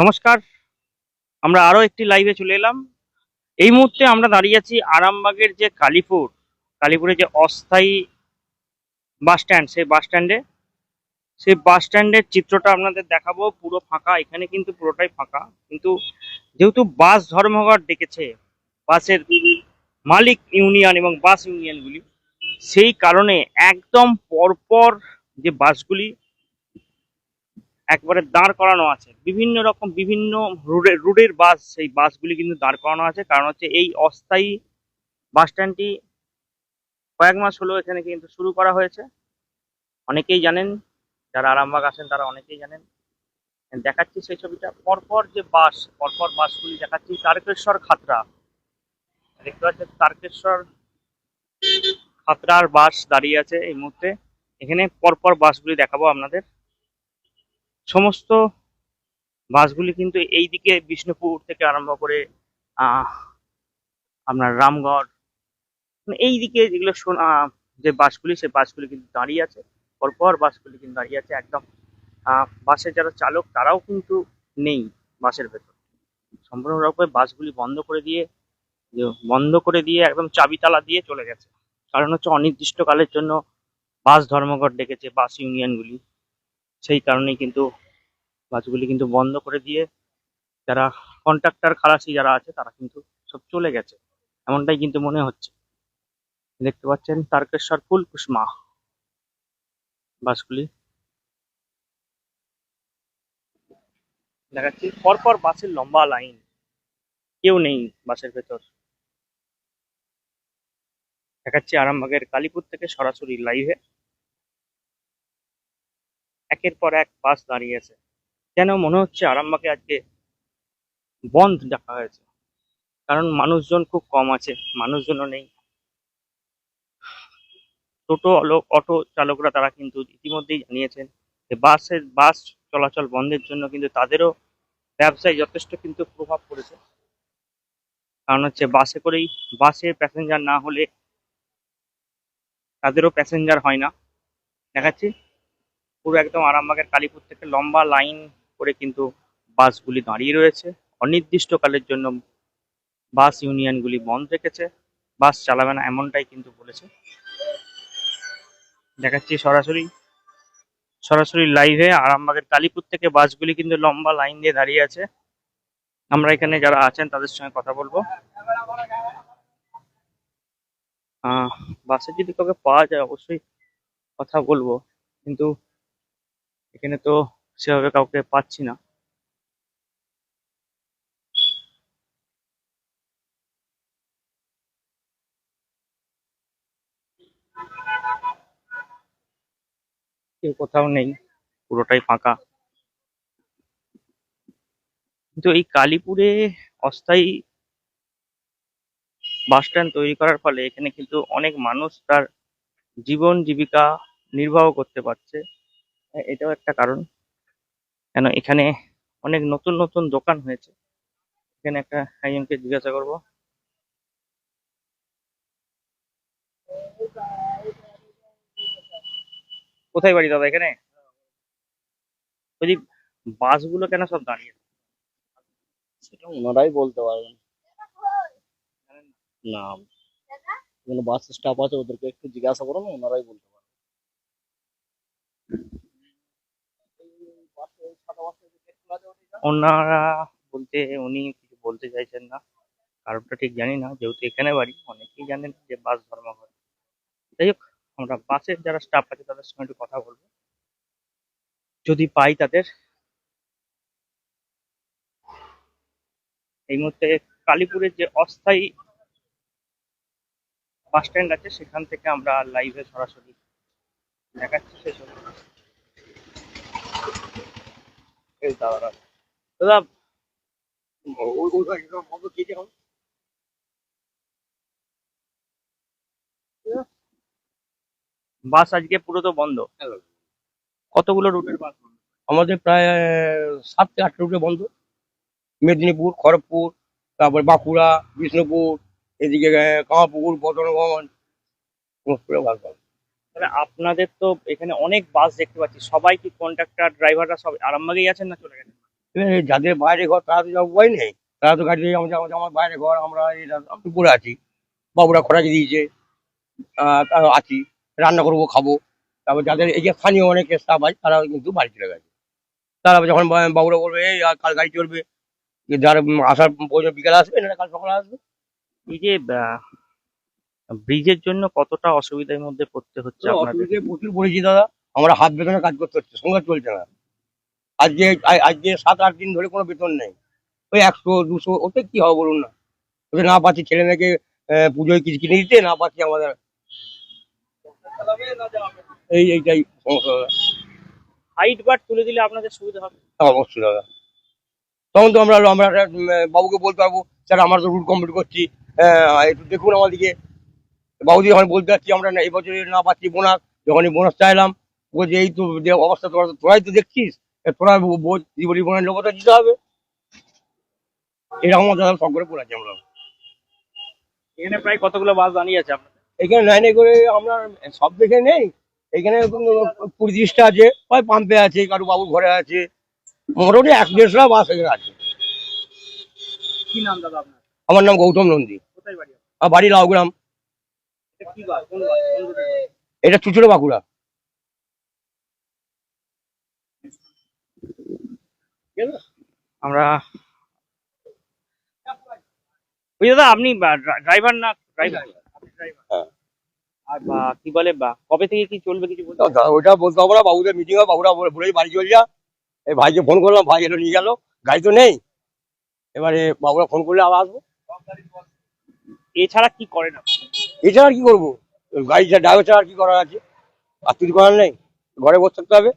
নমস্কার। আমরা আরও একটি লাইভে চলে এলাম। এই মুহূর্তে আমরা দাঁড়িয়ে আছি আরামবাগের যে কালীপুর, কালীপুরে যে অস্থায়ী বাস স্ট্যান্ড সেই বাস স্ট্যান্ডে সেই বাস স্ট্যান্ডের চিত্রটা আপনাদের দেখাবো, পুরো ফাঁকা, এখানে কিন্তু পুরোটাই ফাঁকা। কিন্তু যেহেতু বাস ধর্মঘট ডেকেছে বাসের মালিক ইউনিয়ন এবং বাস ইউনিয়নগুলি সেই কারণে একদম পরপর যে বাসগুলি একবারে দাঁড় করানো আছে। বিভিন্ন রকম বিভিন্ন রুটের রুটের বাস, সেই বাসগুলি কিন্তু দাঁড় করানো আছে। কারণ হচ্ছে এই অস্থায়ী বাস স্ট্যান্ডটি কয়েক মাস হলো এখানে কিন্তু শুরু করা হয়েছে। অনেকেই জানেন, যারা আরামবাগ আসেন তারা অনেকেই জানেন। দেখাচ্ছি সেই ছবিটা। পরপর যে বাস, পরপর বাসগুলি দেখাচ্ছি, তারকেশ্বর খাতরা। দেখতে পাচ্ছেন, তারকেশ্বর খাতরার বাস দাঁড়িয়ে আছে এই মুহূর্তে। এখানে পরপর বাসগুলি দেখাবো আপনাদের। সমস্ত বাসগুলি কিন্তু এই দিকে বিষ্ণুপুর থেকে আরম্ভ করে আপনার রামগড় মানে এই দিকে যেগুলো শোনা যে বাসগুলি, সেই বাসগুলি কিন্তু দাঁড়িয়ে আছে। পরপর বাসগুলি কিন্তু দাঁড়িয়ে আছে একদম বাসের যারা চালক তারাও কিন্তু নেই বাসের ভেতর। সম্পূর্ণরূপে বাসগুলি বন্ধ করে দিয়ে বন্ধ করে দিয়ে একদম চাবি তালা দিয়ে চলে গেছে। কারণ হচ্ছে অনির্দিষ্টকালের জন্য বাস ধর্মঘট ডেকেছে বাস ইউনিয়নগুলি। সেই কারণেই কিন্তু বাসগুলি কিন্তু বন্ধ করে দিয়ে যারা কন্ট্রাক্টর খালাসি যারা আছে, তারা কিন্তু সব চলে গেছে। এমনটাই কিন্তু মনে হচ্ছে। দেখতে পাচ্ছেন তারকেশ্বর ফুল কুসমা বাসগুলি। দেখাচ্ছি, পরপর বাসের লম্বা লাইন। কেউ নেই বাসের ভেতর। দেখাচ্ছি আরামবাগের কালীপুর থেকে সরাসরি লাইভে একের পর এক বাস দাঁড়িয়ে আছে যেন মনে হচ্ছে আরামবাগে আজকে বন্ধ দেখা হয়েছে। কারণ মানুষজন খুব কম আছে, মানুষজনও নেই। টোটো অটো চালকরা তারা কিন্তু ইতিমধ্যেই জানিয়েছেন যে বাসের, বাস চলাচল বন্ধের জন্য কিন্তু তাদেরও ব্যবসায় যথেষ্ট কিন্তু প্রভাব পড়েছে। কারণ হচ্ছে বাসে করেই, বাসে প্যাসেঞ্জার না হলে তাদেরও প্যাসেঞ্জার হয় না। দেখাচ্ছি পুরো একদম আরামবাগের কালীপুর থেকে লম্বা লাইন করে কিন্তু বাসগুলি দাঁড়িয়ে রয়েছে। অনির্দিষ্টকালের জন্য বাস ইউনিয়নগুলি বন্ধ রেখেছে। বাস চালাবে না এমনটাই কিন্তু বলেছে। দেখাচ্ছি সরাসরি। সরাসরি লাইভে আরামবাগের কালীপুর থেকে বাসগুলি কিন্তু লম্বা লাইন দিয়ে দাঁড়িয়ে আছে। আমরা এখানে যারা আছেন তাদের সঙ্গে কথা বলব। বাসে যদি কাউকে পাওয়া যায় অবশ্যই কথা বলব। কিন্তু এখানে তো সেভাবে কাউকে পাচ্ছি না। কেউ কোথাও নেই, পুরোটাই ফাঁকা। কিন্তু এই কালীপুরে অস্থায়ী বাস স্ট্যান্ড তৈরি করার ফলে এখানে কিন্তু অনেক মানুষ তার জীবন জীবিকা নির্বাহ করতে পারছে। এটাও একটা কারণ। কেন এখানে অনেক নতুন নতুন দোকান হয়েছে। এখানে একটা একজনকে জিজ্ঞাসা করব। কোথায় বাড়ি দাদা এখানে? বলছি বাসগুলো কেন সব দাঁড়িয়ে? সেটা ওনারাই বলতে পারবেন। না? কোনো বাস স্টাফ আছে ওদেরকে একটু জিজ্ঞাসা করো না ওনারাই বলতে পারবেন। ওনারা বলতে উনি কিছু বলতে চাইছেন না। কারণটা ঠিক জানি না, যেহেতু এখানে বাড়ি, অনেকেই জানেন যে বাস ধর্মঘট। যাই হোক, আমরা বাসের যারা স্টাফ আছে তাদের সঙ্গে একটু কথা বলব। যদি পাই তাদের। এই মুহূর্তে কালীপুরের যে অস্থায়ী বাস স্ট্যান্ড আছে, সেখান থেকে আমরা লাইভে সরাসরি দেখাচ্ছি সে ছবি এই দাদা বাস আজকে পুরো তো বন্ধ। কতগুলো রুটের বাস বন্ধ। আমাদের প্রায় সাত থেকে আটটা রুটে বন্ধ। মেদিনীপুর খড়গপুর তারপর বাঁকুড়া বিষ্ণুপুর এদিকে সমস্ত তাহলে আপনাদের তো এখানে অনেক বাস দেখতে পাচ্ছি। সবাই কি কন্ট্রাক্টর ড্রাইভাররা সব আরামবাগেই আছেন না চলে গেছেন? যাদের বাইরে ঘর তারা তো উপায় নেই। তারা তো গাড়ি আমার আমার আমার বাইরে ঘর আমরা এটা আমি পড়ে আছি। বাবুরা খোরাকি দিয়েছে আহ, আছি। রান্না করব খাব। তারপর যাদের এই যে স্থানীয় অনেক স্টাফ আছে তারা কিন্তু বাড়ি চলে গেছে। তারা যখন বাবুরা বলবে এই আর কাল গাড়ি চলবে যার আসার প্রয়োজন বিকালে আসবে না কাল সকালে আসবে। এই যে ব্রিজের জন্য কতটা অসুবিধার মধ্যে পড়তে হচ্ছে আপনাদের? প্রচুর পড়েছি দাদা। আমরা হাত বেতনে কাজ করতে হচ্ছে সংঘাত চলছে না। আজকে আজকে সাত আট দিন ধরে কোনো বেতন নেই। ওই একশো দুশো ওতে কি হবে বলুন না? ওদের না পাচ্ছি ছেলে মেয়েকে পুজোয় কিছু কিনে দিতে না পাচ্ছি আমাদের। এই এইটাই সমস্যা দাদা। হাইট বার তুলে দিলে আপনাদের সুবিধা হবে। অবশ্যই দাদা। তখন তো আমরা আমরা বাবুকে বলতে পারব স্যার আমরা তো রুট কমপ্লিট করছি। একটু দেখুন আমাদেরকে। বাবুদি যখন বলতে পারছি আমরা না এই বছর না পাচ্ছি বোনাস। যখনই বোনাস চাইলাম বলছে এই তো যে অবস্থা তোরা তোরাই তো দেখছিস। তোরা জীবনী বোনের লোকতা দিতে হবে। এরকম দাদা সব করে পড়েছি আমরা। এখানে প্রায় কতগুলো বাস দাঁড়িয়ে আছে এখানে লাইনে করে আমরা সব দেখে নেই। এখানে কুড়ি তিরিশটা আছে হয় পাম্পে আছে কারও বাবুর ঘরে আছে। মোটামুটি এক দেড়শোটা বাস এখানে আছে। কি নাম দাদা আপনার? আমার নাম গৌতম নন্দী। কোথায় বাড়ি? বাড়ি লাউগ্রাম? এটা চুচুড়ো বাঁকুড়া আমরা ওই দাদা আপনি ড্রাইভার না? ড্রাইভার। আপনি ড্রাইভার। হ্যাঁ। আর বা কি বলে বা কবে থেকে কি চলবে কিছু বলতে দা- বলতে হবে না বাবুদের মিটিং বাবুরা বলেই বাড়ি চলে যা। এই ভাইকে ফোন করলাম ভাই এলো নিয়ে গেল। গাড়ি তো নেই। এবারে বাবুরা ফোন করলে আবার আসব। এছাড়া কি করেন? এছাড়া আর কি করব? গাড়ি ড্রাইভার ছাড়া আর কি করার আছে? আর কিছু করার নেই। ঘরে বসে থাকতে হবে।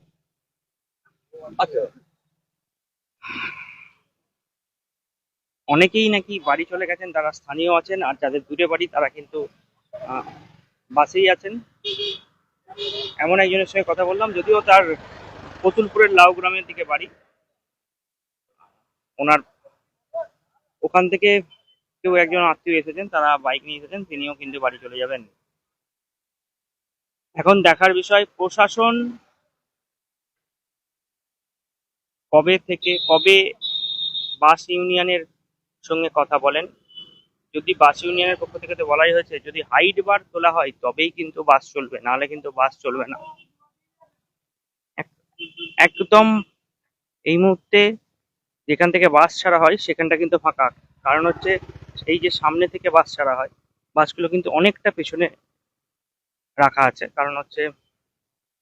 আচ্ছা। অনেকেই নাকি বাড়ি চলে গেছেন, তারা স্থানীয় আছেন আর যাদের দূরে বাড়ি তারা কিন্তু বাসেই আছেন। এমন একজনের সঙ্গে কথা বললাম, যদিও তার কতুলপুরের লাউ গ্রামের দিকে বাড়ি। ওনার ওখান থেকে কেউ একজন আত্মীয় এসেছেন, তারা বাইক নিয়ে এসেছেন, তিনিও কিন্তু বাড়ি চলে যাবেন। এখন দেখার বিষয়, প্রশাসন কবে থেকে, কবে বাস ইউনিয়নের সঙ্গে কথা বলেন। যদি বাস ইউনিয়নের পক্ষ থেকে তো বলাই হয়েছে, যদি হাইট বার তোলা হয়, তবেই কিন্তু বাস চলবে, নাহলে কিন্তু বাস চলবে না। একদম এই মুহূর্তে যেখান থেকে বাস ছাড়া হয়, সেখানটা কিন্তু ফাঁকা। কারণ হচ্ছে, এই যে সামনে থেকে বাস ছাড়া হয়, বাসগুলো কিন্তু অনেকটা পেছনে রাখা আছে। কারণ হচ্ছে,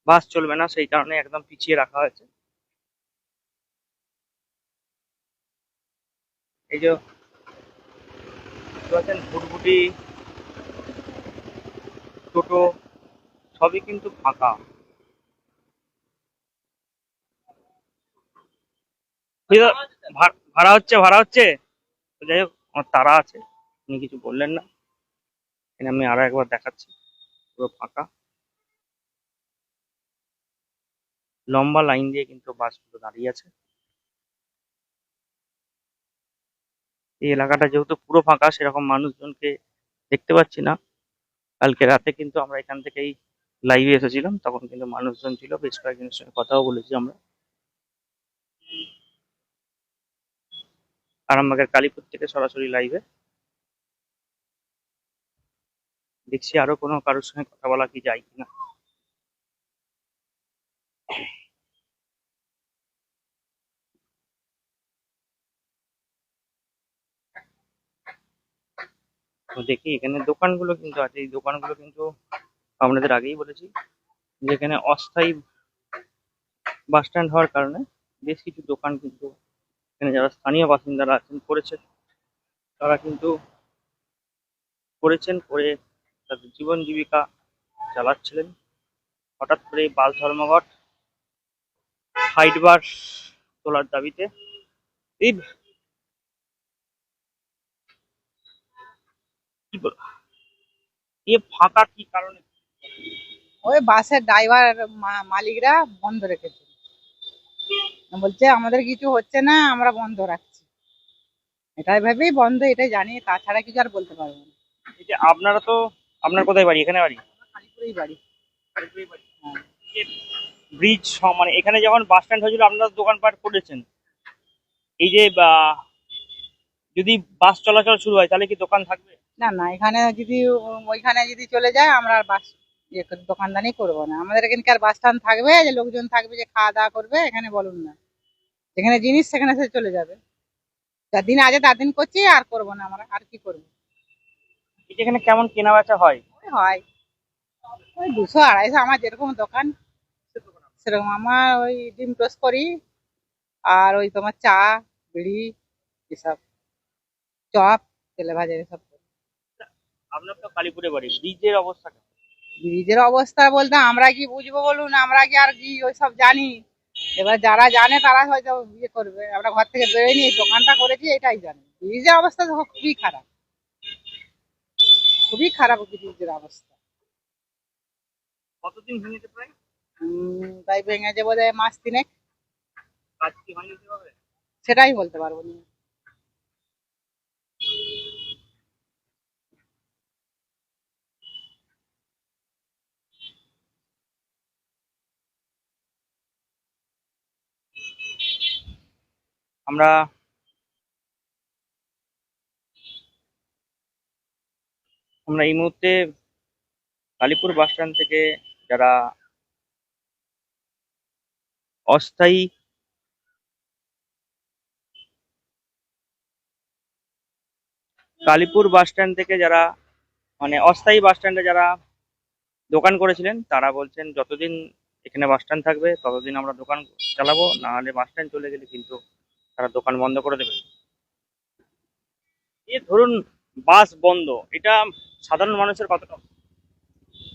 বাস চলবে না, সেই কারণে একদম পিছিয়ে রাখা হয়েছে। এই যে পাচ্ছেন ভুটভুটি, টোটো, সবই কিন্তু ফাঁকা। ভাড়া হচ্ছে ভাড়া হচ্ছে? যাই হোক, আমার তারা আছে উনি কিছু বললেন না। এখানে আমি আরও একবার দেখাচ্ছি, পুরো ফাঁকা। লম্বা লাইন দিয়ে কিন্তু বাসগুলো দাঁড়িয়ে আছে। এই এলাকাটা যেহেতু পুরো ফাঁকা, সেরকম মানুষজনকে দেখতে পাচ্ছি না। কালকে রাতে কিন্তু আমরা এখান থেকেই লাইভে এসেছিলাম, তখন কিন্তু মানুষজন ছিল, বেশ কয়েকজনের সঙ্গে কথাও বলেছি আমরা। আরামবাগের কালীপুর থেকে সরাসরি লাইভে দেখছি আরও কোনো কারোর সঙ্গে কথা বলা কি যায় কিনা। দেখি, এখানে দোকানগুলো কিন্তু আছে। এই দোকানগুলো কিন্তু আপনাদের আগেই বলেছি যে এখানে অস্থায়ী বাস স্ট্যান্ড হওয়ার কারণে বেশ কিছু দোকান কিন্তু এখানে যারা স্থানীয় বাসিন্দারা আছেন, করেছেন। তারা কিন্তু করেছেন, করে তাদের জীবন জীবিকা চালাচ্ছিলেন। হঠাৎ করে বাস ধর্মঘট হাইট বার তোলার দাবিতে এই কি বল এ ফাঁকা কি কারণে? ওই বাসের ড্রাইভার মালিকরা বন্ধ রেখেছে। বলছে আমাদের কিছু হচ্ছে না আমরা বন্ধ রাখছি। এটাই ভেবেই বন্ধ এটাই জানি তাছাড়া কিছু আর বলতে পারব না। এই যে আপনারা তো আপনার কোথায় বাড়ি? এখানে বাড়ি? কালীপুরেই বাড়ি। হ্যাঁ। ব্রিজ মানে এখানে যখন বাস স্ট্যান্ড হয়েছিল আপনারা দোকানপাট করেছেন। এই যে বা, যদি বাস চলাচল শুরু হয় তাহলে কি দোকান থাকবে? না না এখানে যদি ওইখানে যদি চলে যায় আমরা আর বাস ইয়ে দোকানদানি করব না। আমাদের এখানকার বাস স্ট্যান্ড থাকবে? যে লোকজন থাকবে যে খাওয়া দাওয়া করবে এখানে বলুন না। যেখানে জিনিস সেখানে সে চলে যাবে। যার দিন আছে তার দিন করছি আর করব না আমরা আর কি করব? এখানে কেমন কেনা বেচা হয় হয়। ওই দুশো আড়াইশো আমার যেরকম দোকান সেরকম আমার ওই ডিম টোস্ট করি আর ওই তোমার চা বিড়ি এসব চপ তেলে ভাজা এসব। আপনার তো কালীপুরে বাড়ি ব্রিজের অবস্থা কেমন? ব্রিজের অবস্থা বলতে আমরা কি বুঝব বলুন? আমরা কি আর কি ওইসব জানি? এবার যারা জানে তারা হয়তো ইয়ে করবে। আমরা ঘর থেকে বেরোয়নি এই দোকানটা করেছি এটাই জানি। ব্রিজের অবস্থা তো খুবই খারাপ। খুবই খারাপ ব্রিজের অবস্থা। কতদিন ভেঙেছে প্রায়? উম, তাই ভেঙেছে বোধ হয় মাস তিনেক। কাজ কি হয়নি সেভাবে? সেটাই বলতে পারব না। আমরা আমরা এই মুহূর্তে কালীপুর বাস স্ট্যান্ড থেকে যারা অস্থায়ী কালীপুর বাস স্ট্যান্ড থেকে যারা মানে অস্থায়ী বাস স্ট্যান্ডে যারা দোকান করেছিলেন, তারা বলছেন যতদিন এখানে বাস স্ট্যান্ড থাকবে, ততদিন আমরা দোকান চালাবো, না হলে বাস স্ট্যান্ড চলে গেলে কিন্তু তারা দোকান বন্ধ করে দেবে। এ ধরুন বাস বন্ধ এটা সাধারণ মানুষের কতটা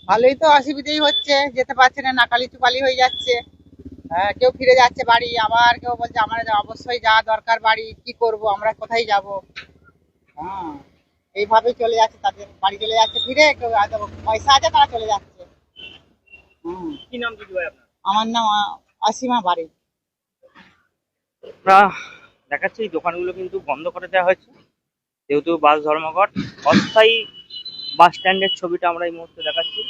ভালোই তো অসুবিধেই হচ্ছে যেতে পারছে না নাকালি চুপালি হয়ে যাচ্ছে। হ্যাঁ কেউ ফিরে যাচ্ছে বাড়ি আবার কেউ বলছে আমার অবশ্যই যাওয়া দরকার বাড়ি কি করব আমরা কোথায় যাব? হ্যাঁ এইভাবেই চলে যাচ্ছে তাদের বাড়ি চলে যাচ্ছে ফিরে কেউ পয়সা আছে তারা চলে যাচ্ছে। হুম। কি নাম দিদি ভাই আপনার? আমার নাম অসীমা বাড়ি। দেখাচ্ছি এই দোকানগুলো কিন্তু বন্ধ করে দেওয়া হয়েছে। যেহেতু বাস ধর্মঘট অস্থায়ী বাস স্ট্যান্ডের ছবিটা আমরা এই মুহূর্তে দেখাচ্ছি।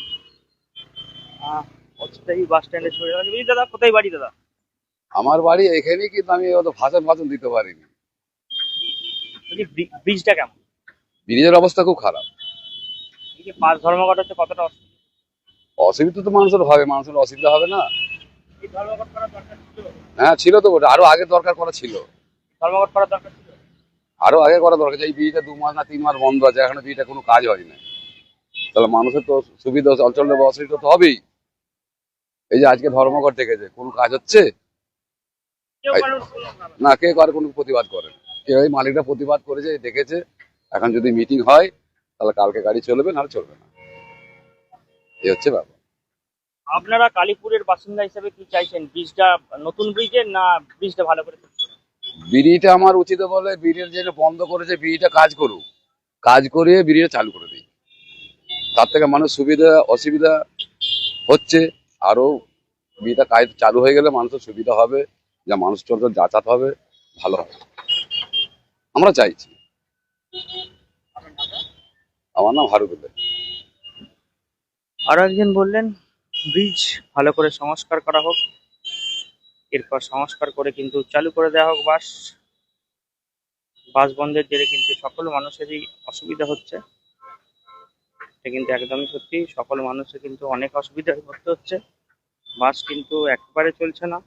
অস্থায়ী বাস স্ট্যান্ডের ছবি দেখাচ্ছি। দাদা কোথায় বাড়ি দাদা? আমার বাড়ি এখানেই কিন্তু আমি অত ভাষণ ভাষণ দিতে পারিনি। ব্রিজটা কেমন? ব্রিজের অবস্থা খুব খারাপ। এই যে বাস ধর্মঘট হচ্ছে কতটা অসুবিধা? তো মানুষের হবে মানুষের অসুবিধা হবে না। হ্যাঁ ছিল তো আরও আগে দরকার করা ছিল। ধর্মঘট করার দরকার ছিল? আরও আগে করা দরকার এই ব্রিজটা দু মাস না তিন মাস বন্ধ আছে এখনও ব্রিজটা কোনো কাজ হয় না তাহলে মানুষের তো সুবিধা অঞ্চলের অসুবিধা তো হবেই। এই যে আজকে ধর্মঘট ডেকেছে কোন কাজ হচ্ছে? না। না কে কার কোনো প্রতিবাদ করে না। কেউ এই মালিকরা প্রতিবাদ করেছে দেখেছে। এখন যদি মিটিং হয় তাহলে কালকে গাড়ি চলবে নাহলে চলবে না। এই হচ্ছে ব্যাপার। আপনারা কালীপুরের বাসিন্দা হিসেবে কি চাইছেন? ব্রিজটা নতুন ব্রিজের না ব্রিজটা ভালো করা? বিড়িটা আমার উচিত বলে বিড়ির যেটা বন্ধ করেছে, বিড়িটা কাজ করুক। কাজ করিয়ে বিড়িটা চালু করে দিই। তার থেকে মানুষ সুবিধা, অসুবিধা হচ্ছে। আরও বিড়িটা কাজ চালু হয়ে গেলে মানুষের সুবিধা হবে। যা মানুষ চলতে যাতায়াত হবে, ভালো হবে। আমরা চাইছি। আমার নাম হারুবুল্লাহ আরও একজন বললেন ব্রিজ ভালো করে সংস্কার করা হোক। এরপর সংস্কার করে কিন্তু চালু করে দেওয়া হোক বাস। বাস বন্ধের জেরে কিন্তু সকল মানুষেরই অসুবিধা হচ্ছে। এটা কিন্তু একদমই সত্যি, সকল মানুষের কিন্তু অনেক অসুবিধায় পড়তে হচ্ছে। বাস কিন্তু একেবারে চলছে না।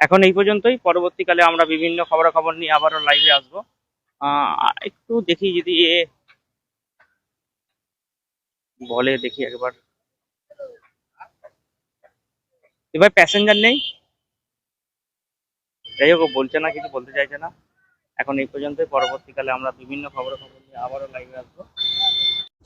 এখন এই পর্যন্তই। পরবর্তীকালে আমরা বিভিন্ন খবরাখবর নিয়ে আবারও লাইভে আসব। একটু দেখি যদি এ বলে দেখি একবার। এবার প্যাসেঞ্জার নেই। যাই হোক বলছে না, কিছু বলতে চাইছে না। এখন এই পর্যন্তই। পরবর্তীকালে আমরা বিভিন্ন খবর খবর নিয়ে আবারও লাইভে আসব।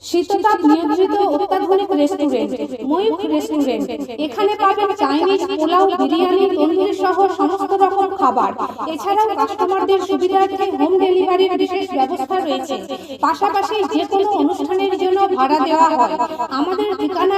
শীততাপ নিয়ন্ত্রিত অত্যাধুনিক রেস্টুরেন্ট ময়ূখ রেস্টুরেন্ট এখানে পাবেন চাইনিজ পোলাও, বিরিয়ানি, তন্দুরি সহ সমস্ত রকম খাবার। এছাড়াও কাস্টমারদের সুবিধার্থে হোম ডেলিভারির বিশেষ ব্যবস্থা রয়েছে। পাশাপাশি যে কোনো অনুষ্ঠানের জন্য ভাড়া দেওয়া হয়। আমাদের ঠিকানা